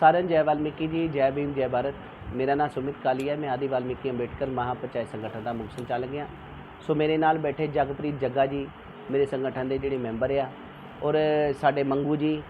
ਸਾਰਿਆਂ ਨੂੰ ਜੈ ਵਾਲਮੀਕੀ ਜੀ, ਜੈ ਭੀਮ, ਜੈ ਭਾਰਤ। ਮੇਰਾ ਨਾਮ ਸੁਮਿਤ ਕਾਲੀ ਹੈ, ਮੈਂ ਆਦਿ ਵਾਲਮੀਕੀ ਅੰਬੇਡਕਰ ਮਹਾਪੰਚਾਇਤ ਸੰਗਠਨ ਦਾ ਮੁੱਖ ਸੰਚਾਲਕ ਹਾਂ ਸੋ ਮੇਰੇ ਨਾਲ ਬੈਠੇ ਜਗਪ੍ਰੀਤ ਜੱਗਾ ਜੀ, ਮੇਰੇ ਸੰਗਠਨ ਦੇ ਜਿਹੜੇ ਮੈਂਬਰ ਆ, ਔਰ ਸਾਡੇ ਮੰਗੂ ਜੀ,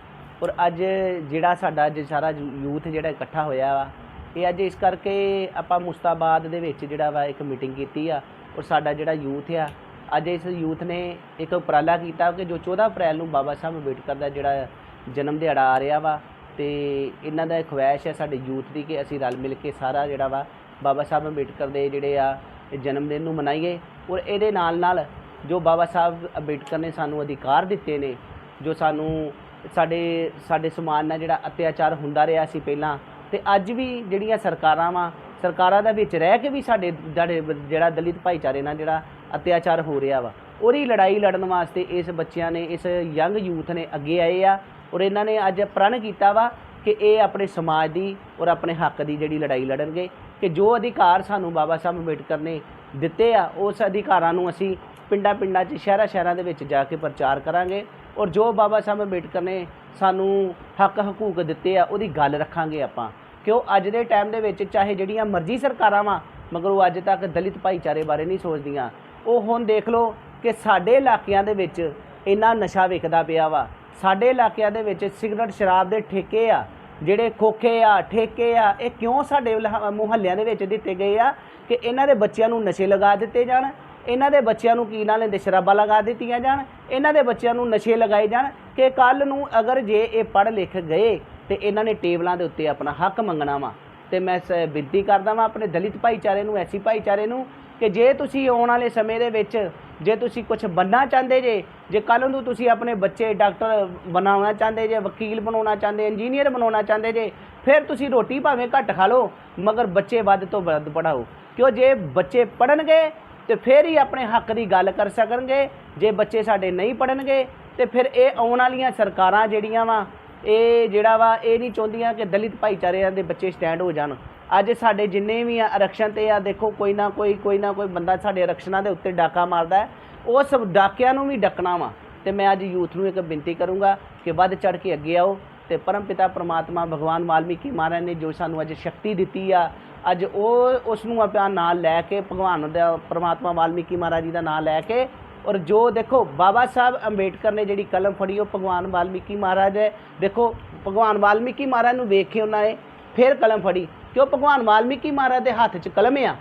ਔਰ ਅੱਜ ਜਿਹੜਾ ਸਾਡਾ ਅੱਜ ਸਾਰਾ ਯੂਥ ਜਿਹੜਾ ਇਕੱਠਾ ਹੋਇਆ ਵਾ, ਇਹ ਅੱਜ ਇਸ ਕਰਕੇ ਆਪਾਂ ਮੁਸਤਾਬਾਦ ਦੇ ਵਿੱਚ ਜਿਹੜਾ ਵਾ ਇੱਕ ਮੀਟਿੰਗ ਕੀਤੀ ਆ, ਔਰ ਸਾਡਾ ਜਿਹੜਾ ਯੂਥ ਆ, ਅੱਜ ਇਸ ਯੂਥ ਨੇ ਇੱਕ ਉਪਰਾਲਾ ਕੀਤਾ ਕਿ ਜੋ 14 ਅਪ੍ਰੈਲ ਨੂੰ ਬਾਬਾ ਸਾਹਿਬ ਅੰਬੇਡਕਰ ਦਾ ਜਿਹੜਾ ਜਨਮ ਦਿਹਾੜਾ ਆ ਰਿਹਾ ਵਾ ਤੇ ਇਹਨਾਂ ਦਾ ਖੁਆਇਸ਼ ਹੈ ਸਾਡੇ ਯੂਥ ਦੀ ਕਿ ਅਸੀਂ ਰਲ ਮਿਲ ਕੇ ਸਾਰਾ ਜਿਹੜਾ ਵਾ ਬਾਬਾ ਸਾਹਿਬ ਅੰਬੇਡਕਰ ਦੇ ਜਿਹੜੇ ਆ ਜਨਮ ਦਿਨ ਨੂੰ ਮਨਾਈਏ ਔਰ ਇਹਦੇ ਨਾਲ ਨਾਲ ਜੋ ਬਾਬਾ ਸਾਹਿਬ ਅੰਬੇਡਕਰ ਨੇ ਸਾਨੂੰ ਅਧਿਕਾਰ ਦਿੱਤੇ ਨੇ, ਜੋ ਸਾਨੂੰ ਸਾਡੇ ਸਾਡੇ ਸਮਾਜ ਨਾਲ ਜਿਹੜਾ ਅਤਿਆਚਾਰ ਹੁੰਦਾ ਰਿਹਾ ਸੀ ਪਹਿਲਾਂ ਤੇ ਅੱਜ ਵੀ ਜਿਹੜੀਆਂ ਸਰਕਾਰਾਂ ਵਾ, ਸਰਕਾਰਾਂ ਦੇ ਵਿੱਚ ਰਹਿ ਕੇ ਵੀ ਸਾਡੇ ਜਿਹੜੇ ਜਿਹੜਾ ਦਲਿਤ ਭਾਈਚਾਰੇ ਨਾਲ ਜਿਹੜਾ ਅਤਿਆਚਾਰ ਹੋ ਰਿਹਾ ਵਾ। ਉਹਦੀ ਲੜਾਈ ਲੜਨ ਵਾਸਤੇ ਇਸ ਬੱਚਿਆਂ ਨੇ, ਇਸ ਯੰਗ ਯੂਥ ਨੇ ਅੱਗੇ ਆਏ ਆ ਔਰ ਇਹਨਾਂ ਨੇ ਅੱਜ ਪ੍ਰਣ ਕੀਤਾ ਵਾ ਕਿ ਇਹ ਆਪਣੇ ਸਮਾਜ ਦੀ ਔਰ ਆਪਣੇ ਹੱਕ ਦੀ ਜਿਹੜੀ ਲੜਾਈ ਲੜਨਗੇ ਕਿ ਜੋ ਅਧਿਕਾਰ ਸਾਨੂੰ ਬਾਬਾ ਸਾਹਿਬ ਅੰਬੇਡਕਰ ਨੇ ਦਿੱਤੇ ਆ, ਉਸ ਅਧਿਕਾਰਾਂ ਨੂੰ ਅਸੀਂ ਪਿੰਡਾਂ ਪਿੰਡਾਂ 'ਚ, ਸ਼ਹਿਰਾਂ ਸ਼ਹਿਰਾਂ ਦੇ ਵਿੱਚ ਜਾ ਕੇ ਪ੍ਰਚਾਰ ਕਰਾਂਗੇ ਔਰ ਜੋ ਬਾਬਾ ਸਾਹਿਬ ਅੰਬੇਡਕਰ ਨੇ ਸਾਨੂੰ ਹੱਕ ਹਕੂਕ ਦਿੱਤੇ ਆ, ਉਹਦੀ ਗੱਲ ਰੱਖਾਂਗੇ ਆਪਾਂ। ਕਿਉਂ ਅੱਜ ਦੇ ਟਾਈਮ ਦੇ ਵਿੱਚ ਚਾਹੇ ਜਿਹੜੀਆਂ ਮਰਜ਼ੀ ਸਰਕਾਰਾਂ ਵਾ, ਮਗਰ ਉਹ ਅੱਜ ਤੱਕ ਦਲਿਤ ਭਾਈਚਾਰੇ ਬਾਰੇ ਨਹੀਂ ਸੋਚਦੀਆਂ। ਉਹ ਹੁਣ ਦੇਖ ਲਓ ਕਿ ਸਾਡੇ ਇਲਾਕਿਆਂ ਦੇ ਵਿੱਚ ਇੰਨਾ ਨਸ਼ਾ ਵਿਕਦਾ ਪਿਆ ਵਾ। ਸਾਡੇ ਇਲਾਕਿਆਂ ਦੇ ਵਿੱਚ ਸਿਗਰਟ, ਸ਼ਰਾਬ ਦੇ ਠੇਕੇ ਆ, ਜਿਹੜੇ ਖੋਖੇ ਆ, ਠੇਕੇ ਆ, ਇਹ ਕਿਉਂ ਸਾਡੇ ਲਹ- ਮੁਹੱਲਿਆਂ ਦੇ ਵਿੱਚ ਦਿੱਤੇ ਗਏ ਆ ਕਿ ਇਹਨਾਂ ਦੇ ਬੱਚਿਆਂ ਨੂੰ ਨਸ਼ੇ ਲਗਾ ਦਿੱਤੇ ਜਾਣ, ਇਹਨਾਂ ਦੇ ਬੱਚਿਆਂ ਨੂੰ ਕੀ ਨਾਲ ਲੈਂਦੇ, ਸ਼ਰਾਬਾਂ ਲਗਾ ਦਿੱਤੀਆਂ ਜਾਣ, ਇਹਨਾਂ ਦੇ ਬੱਚਿਆਂ ਨੂੰ ਨਸ਼ੇ ਲਗਾਏ ਜਾਣ ਕਿ ਕੱਲ ਨੂੰ ਅਗਰ ਜੇ ਇਹ ਪੜ੍ਹ ਲਿਖ ਗਏ ਤੇ ਇਹਨਾਂ ਨੇ ਟੇਬਲਾਂ ਦੇ ਉੱਤੇ ਆਪਣਾ ਹੱਕ ਮੰਗਣਾ ਵਾ। ਤੇ ਮੈਂ ਸ- ਬੇਨਤੀ ਕਰਦਾ ਵਾਂ ਆਪਣੇ ਦਲਿਤ ਭਾਈਚਾਰੇ ਨੂੰ ਐਸੀ ਭਾਈਚਾਰੇ ਨੂੰ ਕਿ ਜੇ ਤੁਸੀਂ ਆਉਣ ਵਾਲੇ ਸਮੇਂ ਦੇ ਵਿੱਚ ਜੇ ਤੁਸੀਂ ਕੁਝ ਬਣਨਾ ਚਾਹੁੰਦੇ ਜੇ ਜੇ ਕੱਲ ਨੂੰ ਤੁਸੀਂ ਆਪਣੇ ਬੱਚੇ ਡਾਕਟਰ ਬਣਾਉਣਾ ਚਾਹੁੰਦੇ ਜੇ, ਵਕੀਲ ਬਣਾਉਣਾ ਚਾਹੁੰਦੇ, ਇੰਜੀਨੀਅਰ ਬਣਾਉਣਾ ਚਾਹੁੰਦੇ ਜੇ, ਫਿਰ ਤੁਸੀਂ ਰੋਟੀ ਭਾਵੇਂ ਘੱਟ ਖਾ ਲਓ, ਮਗਰ ਬੱਚੇ ਵੱਧ ਤੋਂ ਵੱਧ ਪੜਾਓ ਕਿਉਂ ਜੇ ਬੱਚੇ ਪੜਨਗੇ ਤੇ ਫਿਰ ਹੀ ਆਪਣੇ ਹੱਕ ਦੀ ਗੱਲ ਕਰ ਸਕਣਗੇ। ਜੇ ਬੱਚੇ ਸਾਡੇ ਨਹੀਂ ਪੜਨਗੇ ਤੇ ਫਿਰ ਇਹ ਆਉਣ ਵਾਲੀਆਂ ਸਰਕਾਰਾਂ ਜਿਹੜੀਆਂ ਵਾ, ਇਹ ਜਿਹੜਾ ਵਾ, ਇਹ ਨਹੀਂ ਚਾਹੁੰਦੀਆਂ ਕਿ ਦਲਿਤ ਭਾਈਚਾਰਿਆਂ ਦੇ ਬੱਚੇ ਸਟੈਂਡ ਹੋ ਜਾਣ। ਅੱਜ ਸਾਡੇ ਜਿੰਨੇ ਵੀ ਆ ਆਰਕਸ਼ਣ ਤੇ ਆ, ਦੇਖੋ, ਕੋਈ ਨਾ ਕੋਈ ਕੋਈ ਨਾ ਕੋਈ ਬੰਦਾ ਸਾਡੇ ਆਰਕਸ਼ਣਾਂ ਦੇ ਉੱਤੇ ਡਾਕਾ ਮਾਰਦਾ ਹੈ। ਉਸ ਡਾਕਿਆਂ ਨੂੰ ਵੀ ਡੱਕਣਾ ਵਾ। ਤੇ ਮੈਂ ਅੱਜ ਯੂਥ ਨੂੰ ਇੱਕ ਬੇਨਤੀ ਕਰੂੰਗਾ ਕਿ ਵੱਧ ਚੜ ਕੇ ਅੱਗੇ ਆਓ ਤੇ ਪਰਮ ਪਿਤਾ ਪ੍ਰਮਾਤਮਾ, ਭਗਵਾਨ, ਵਾਲਮੀਕੀ ਮਹਾਰਾਜ ਨੇ ਜੋ ਸਾਨੂੰ ਅੱਜ ਸ਼ਕਤੀ ਦਿੱਤੀ ਆ, ਅੱਜ ਉਹ ਉਸ ਨੂੰ ਆਪਣਾ ਨਾਲ ਲੈ ਕੇ, ਭਗਵਾਨ ਦਾ, ਪ੍ਰਮਾਤਮਾ, ਵਾਲਮੀਕੀ ਮਹਾਰਾਜ ਜੀ ਦਾ ਨਾਮ ਲੈ ਕੇ ਔਰ ਜੋ ਦੇਖੋ, ਬਾਬਾ ਸਾਹਿਬ ਅੰਬੇਡਕਰ ਨੇ ਜਿਹੜੀ ਕਲਮ ਫੜੀ, ਉਹ ਭਗਵਾਨ, ਵਾਲਮੀਕੀ ਮਹਾਰਾਜ ਹੈ। ਦੇਖੋ, ਭਗਵਾਨ, ਵਾਲਮੀਕੀ ਮਹਾਰਾਜ ਨੂੰ ਵੇਖ ਕੇ ਉਹਨਾਂ ਨੇ ਫਿਰ ਕਲਮ ਫੜੀ। ਕਿ ਉਹ ਭਗਵਾਨ ਵਾਲਮੀਕੀ ਮਹਾਰਾਜ ਦੇ ਹੱਥ 'ਚ ਕਲਮ ਆ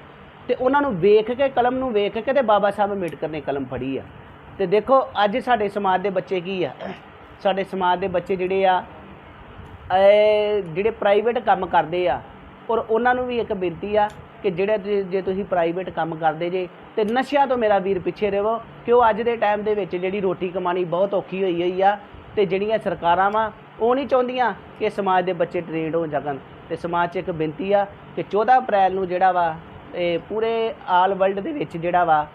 ਤੇ ਉਹਨਾਂ ਨੂੰ ਵੇਖ ਕੇ, ਕਲਮ ਨੂੰ ਵੇਖ ਕੇ ਤੇ ਬਾਬਾ ਸਾਹਿਬ ਅੰਬੇਡਕਰ ਨੇ ਕਲਮ ਫੜੀ ਆ। ਤੇ ਦੇਖੋ, ਅੱਜ ਸਾਡੇ ਸਮਾਜ ਦੇ ਬੱਚੇ ਕੀ ਆ? ਸਾਡੇ ਸਮਾਜ ਦੇ ਬੱਚੇ ਜਿਹੜੇ ਆ ਜਿਹੜੇ ਪ੍ਰਾਈਵੇਟ ਕੰਮ ਕਰਦੇ ਆ, ਔਰ ਉਹਨਾਂ ਨੂੰ ਵੀ ਇੱਕ ਬੇਨਤੀ ਆ ਕਿ ਜਿਹੜੇ ਜੇ- ਤੁਸੀਂ ਪ੍ਰਾਈਵੇਟ ਕੰਮ ਕਰਦੇ ਜੇ, ਤੇ ਨਸ਼ਿਆਂ ਤੋਂ ਮੇਰਾ ਵੀਰ ਪਿੱਛੇ ਰਹੋ ਕਿਉਂ ਅੱਜ ਦੇ ਟਾਈਮ ਦੇ ਵਿੱਚ ਜਿਹੜੀ ਰੋਟੀ ਕਮਾਣੀ ਬਹੁਤ ਔਖੀ ਹੋਈ ਹੋਈ ਆ, ਤੇ ਜਿਹੜੀਆਂ ਸਰਕਾਰਾਂ ਵਾ, ਉਹ ਨਹੀਂ ਚਾਹੁੰਦੀਆਂ ਕਿ ਸਮਾਜ ਦੇ ਬੱਚੇ ਟ੍ਰੇਨਡ ਹੋ ਜਾਣ ਤੇ ਸਮਾਜ 'ਚ ਇੱਕ ਬੇਨਤੀ ਆ ਕਿ 14 ਅਪ੍ਰੈਲ ਨੂੰ ਜਿਹੜਾ ਵਾ, ਇਹ ਪੂਰੇ ਆਲ ਵਰਲਡ ਦੇ ਵਿੱਚ ਜਿਹੜਾ ਵਾ,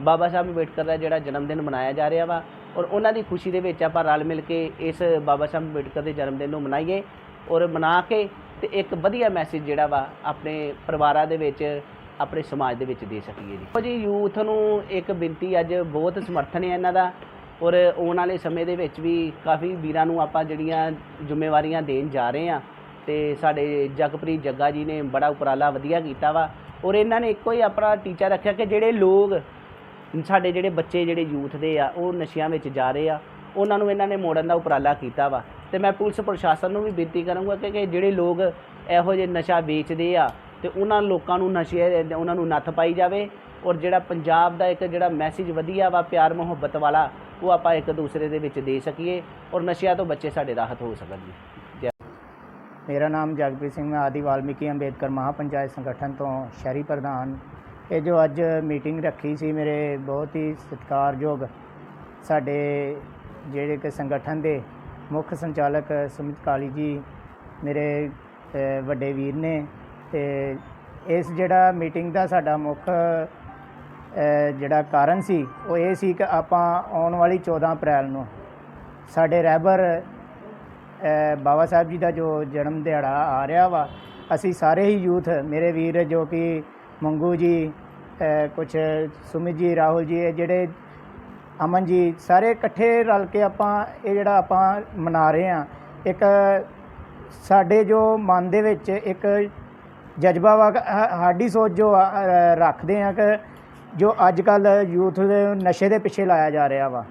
ਬਾਬਾ ਸਾਹਿਬ ਅੰਬੇਡਕਰ ਦਾ ਜਿਹੜਾ ਜਨਮ ਦਿਨ ਮਨਾਇਆ ਜਾ ਰਿਹਾ ਵਾ ਔਰ ਉਹਨਾਂ ਦੀ ਖੁਸ਼ੀ ਦੇ ਵਿੱਚ ਆਪਾਂ ਰਲ ਮਿਲ ਕੇ ਇਸ ਬਾਬਾ ਸਾਹਿਬ ਅੰਬੇਡਕਰ ਦੇ ਜਨਮ ਦਿਨ ਨੂੰ ਮਨਾਈਏ ਔਰ ਮਨਾ ਕੇ ਤੇ ਇੱਕ ਵਧੀਆ ਮੈਸੇਜ ਜਿਹੜਾ ਵਾ ਆਪਣੇ ਪਰਿਵਾਰਾਂ ਦੇ ਵਿੱਚ, ਆਪਣੇ ਸਮਾਜ ਦੇ ਵਿੱਚ ਦੇ ਸਕੀਏ ਜੀ। ਜੀ ਯੂਥ ਨੂੰ ਇੱਕ ਬੇਨਤੀ ਅੱਜ ਬਹੁਤ ਸਮਰਥਨ ਹੈ ਇਹਨਾਂ ਦਾ ਔਰ ਆਉਣ ਵਾਲੇ ਸਮੇਂ ਦੇ ਵਿੱਚ ਵੀ ਕਾਫੀ ਵੀਰਾਂ ਨੂੰ ਆਪਾਂ ਜਿਹੜੀਆਂ ਜ਼ਿੰਮੇਵਾਰੀਆਂ ਦੇਣ ਜਾ ਰਹੇ ਆ ਤੇ ਸਾਡੇ ਜਗਪ੍ਰੀਤ ਜੱਗਾ ਜੀ ਨੇ ਬੜਾ ਉਪਰਾਲਾ ਵਧੀਆ ਕੀਤਾ ਵਾ। ਔਰ ਇਹਨਾਂ ਨੇ ਇੱਕੋ ਹੀ ਆਪਣਾ ਟੀਚਾ ਰੱਖਿਆ ਕਿ ਜਿਹੜੇ ਲੋਕ, ਸਾਡੇ ਜਿਹੜੇ ਬੱਚੇ, ਜਿਹੜੇ ਯੂਥ ਦੇ ਆ, ਉਹ ਨਸ਼ਿਆਂ ਵਿੱਚ ਜਾ ਰਹੇ ਆ, ਉਹਨਾਂ ਨੂੰ ਇਹਨਾਂ ਨੇ ਮੋੜਨ ਦਾ ਉਪਰਾਲਾ ਕੀਤਾ ਵਾ। ਤੇ ਮੈਂ ਪੁਲਿਸ ਪ੍ਰਸ਼ਾਸਨ ਨੂੰ ਵੀ ਬੇਨਤੀ ਕਰਾਂਗਾ ਕਿ ਕਿ ਜਿਹੜੇ ਲੋਕ ਇਹੋ ਜਿਹੇ ਨਸ਼ਾ ਵੇਚਦੇ ਆ, ਤੇ ਉਹਨਾਂ ਲੋਕਾਂ ਨੂੰ ਨਸ਼ੇ, ਉਹਨਾਂ ਨੂੰ ਨੱਥ ਪਾਈ ਜਾਵੇ। ਔਰ ਜਿਹੜਾ ਪੰਜਾਬ ਦਾ ਇੱਕ ਜਿਹੜਾ ਮੈਸੇਜ ਵਧੀਆ ਵਾ, ਪਿਆਰ ਮੁਹੱਬਤ ਵਾਲਾ, ਉਹ ਆਪਾਂ ਇੱਕ ਦੂਸਰੇ ਦੇ ਵਿੱਚ ਦੇ ਸਕੀਏ। ਔਰ ਨਸ਼ਿਆਂ ਤੋਂ ਬੱਚੇ ਸਾਡੇ ਰਾਹਤ ਹੋ ਸਕਣ ਜੀ। ਮੇਰਾ ਨਾਮ ਜਗਪ੍ਰੀਤ ਸਿੰਘ ਮੈਂ ਆਦਿ ਵਾਲਮੀਕੀ ਅੰਬੇਦਕਰ ਮਹਾਪੰਚਾਇਤ ਸੰਗਠਨ ਤੋਂ ਸ਼ਹਿਰੀ ਪ੍ਰਧਾਨ। ਇਹ ਜੋ ਅੱਜ ਮੀਟਿੰਗ ਰੱਖੀ ਸੀ ਮੇਰੇ ਬਹੁਤ ਹੀ ਸਤਿਕਾਰਯੋਗ ਸਾਡੇ ਜਿਹੜੇ ਕਿ ਸੰਗਠਨ ਦੇ ਮੁੱਖ ਸੰਚਾਲਕ ਸੁਮਿਤ ਕਾਲੀ ਜੀ, ਮੇਰੇ ਵੱਡੇ ਵੀਰ ਨੇ ਤੇ ਇਸ ਜਿਹੜਾ ਮੀਟਿੰਗ ਦਾ ਸਾਡਾ ਮੁੱਖ ਜਿਹੜਾ ਕਾਰਨ ਸੀ, ਉਹ ਇਹ ਸੀ ਕਿ ਆਪਾਂ ਆਉਣ ਵਾਲੀ 14 ਅਪ੍ਰੈਲ ਨੂੰ ਸਾਡੇ ਰਹਿਬਰ ਬਾਬਾ ਸਾਹਿਬ ਜੀ ਦਾ ਜੋ ਜਨਮ ਦਿਹਾੜਾ ਆ ਰਿਹਾ ਵਾ, ਅਸੀਂ ਸਾਰੇ ਹੀ ਯੂਥ, ਮੇਰੇ ਵੀਰ ਜੋ ਕਿ ਮੰਗੂ ਜੀ ਕੁਝ ਸੁਮਿਤ ਜੀ, ਰਾਹੁਲ ਜੀ, ਇਹ ਜਿਹੜੇ ਅਮਨ ਜੀ, ਸਾਰੇ ਇਕੱਠੇ ਰਲ ਕੇ ਆਪਾਂ ਇਹ ਜਿਹੜਾ ਆਪਾਂ ਮਨਾ ਰਹੇ ਆ ਇੱਕ ਸਾਡੇ ਜੋ ਮਨ ਦੇ ਵਿੱਚ ਇੱਕ ਜਜ਼ਬਾ ਵਾ ਸਾਡੀ ਸੋਚ ਜੋ ਰੱਖਦੇ ਆ ਕਿ ਜੋ ਅੱਜ ਕੱਲ ਯੂਥ ਦੇ ਨਸ਼ੇ ਦੇ ਪਿੱਛੇ ਲਾਇਆ ਜਾ ਰਿਹਾ ਵਾ।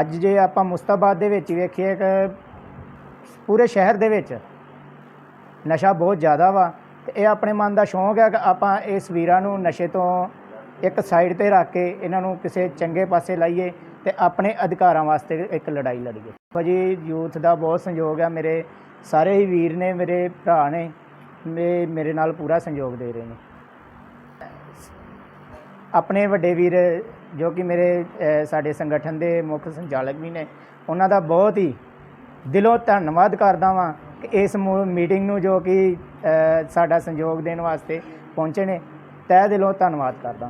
ਅੱਜ ਜੇ ਆਪਾਂ ਮੁਸਤਾਬਾਦ ਦੇ ਵਿੱਚ ਵੇਖੀਏ ਕਿ ਪੂਰੇ ਸ਼ਹਿਰ ਦੇ ਵਿੱਚ ਨਸ਼ਾ ਬਹੁਤ ਜ਼ਿਆਦਾ ਵਾ ਤੇ ਇਹ ਆਪਣੇ ਮਨ ਦਾ ਸ਼ੌਂਕ ਹੈ ਕਿ ਆਪਾਂ ਇਸ ਵੀਰਾਂ ਨੂੰ ਨਸ਼ੇ ਤੋਂ ਇੱਕ ਸਾਈਡ ਤੇ ਰੱਖ ਕੇ ਇਹਨਾਂ ਨੂੰ ਕਿਸੇ ਚੰਗੇ ਪਾਸੇ ਲਾਈਏ ਤੇ ਆਪਣੇ ਅਧਿਕਾਰਾਂ ਵਾਸਤੇ ਇੱਕ ਲੜਾਈ ਲੜੀਏ। ਦੇਖੋ ਜੀ ਯੂਥ ਦਾ ਬਹੁਤ ਸੰਯੋਗ ਹੈ। ਮੇਰੇ ਸਾਰੇ ਹੀ ਵੀਰ ਨੇ, ਮੇਰੇ ਭਰਾ ਨੇ, ਮੇ, ਮੇਰੇ ਨਾਲ ਪੂਰਾ ਸੰਯੋਗ ਦੇ ਰਹੇ ਨੇ। ਆਪਣੇ ਵੱਡੇ ਵੀਰ ਜੋ ਕਿ ਮੇਰੇ ਸਾਡੇ ਸੰਗਠਨ ਦੇ ਮੁੱਖ ਸੰਚਾਲਕ ਵੀ ਨੇ, ਉਹਨਾਂ ਦਾ ਬਹੁਤ ਹੀ ਦਿਲੋਂ ਧੰਨਵਾਦ ਕਰਦਾ ਵਾਂ ਕਿ ਇਸ ਮੀਟਿੰਗ ਨੂੰ ਜੋ ਕਿ ਸਾਡਾ ਸੰਯੋਗ ਦੇਣ ਵਾਸਤੇ ਪਹੁੰਚੇ ਨੇ। ਤਹਿ ਦਿਲੋਂ ਧੰਨਵਾਦ ਕਰਦਾ।